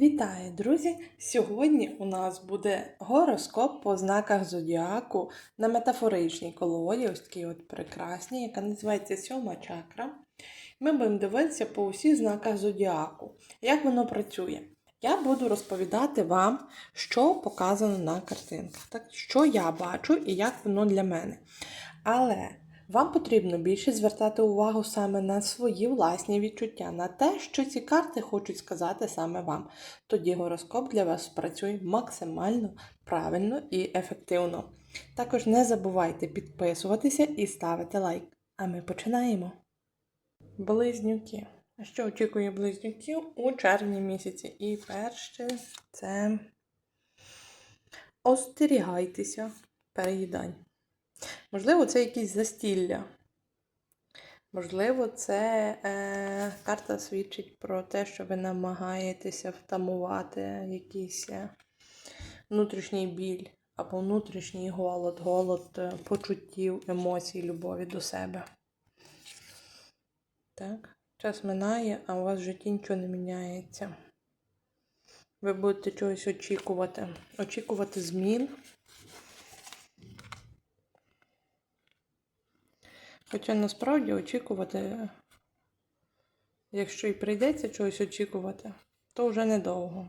Вітаю, друзі! Сьогодні у нас буде гороскоп по знаках зодіаку на метафоричній колоді, ось такій от прекрасній, яка називається сьома чакра. Ми будемо дивитися по усіх знаках зодіаку, як воно працює. Я буду розповідати вам, що показано на картинках, так, що я бачу і як воно для мене. Але вам потрібно більше звертати увагу саме на свої власні відчуття, на те, що ці карти хочуть сказати саме вам. Тоді гороскоп для вас працює максимально правильно і ефективно. Також не забувайте підписуватися і ставити лайк. А ми починаємо. Близнюки. Що очікує близнюків у червні місяці? І перше це остерігайтеся переїдань. Можливо, це якісь застілля. Можливо, це е, карта свідчить про те, що ви намагаєтеся втамувати якийсь е, внутрішній біль або внутрішній голод, голод е, почуттів, емоцій, любові до себе. Так, час минає, а у вас в житті нічого не міняється. Ви будете чогось очікувати. Очікувати змін. Хоча насправді очікувати, якщо і прийдеться чогось очікувати, то вже недовго.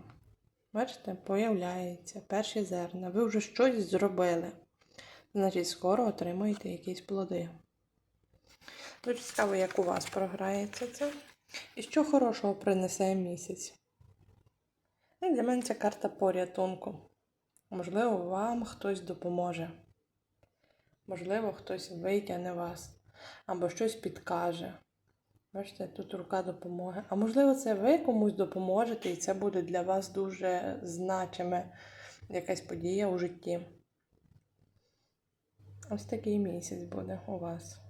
Бачите, появляється перші зерна. Ви вже щось зробили. Значить, скоро отримаєте якісь плоди. Дуже цікаво, як у вас програється це. І що хорошого принесе місяць. Ну, Для мене це карта порятунку. Можливо, вам хтось допоможе. Можливо, хтось витягне вас або щось підкаже. Бачите, тут рука допомоги. А можливо, це ви комусь допоможете, і це буде для вас дуже значиме якась подія у житті. Ось такий місяць буде у вас.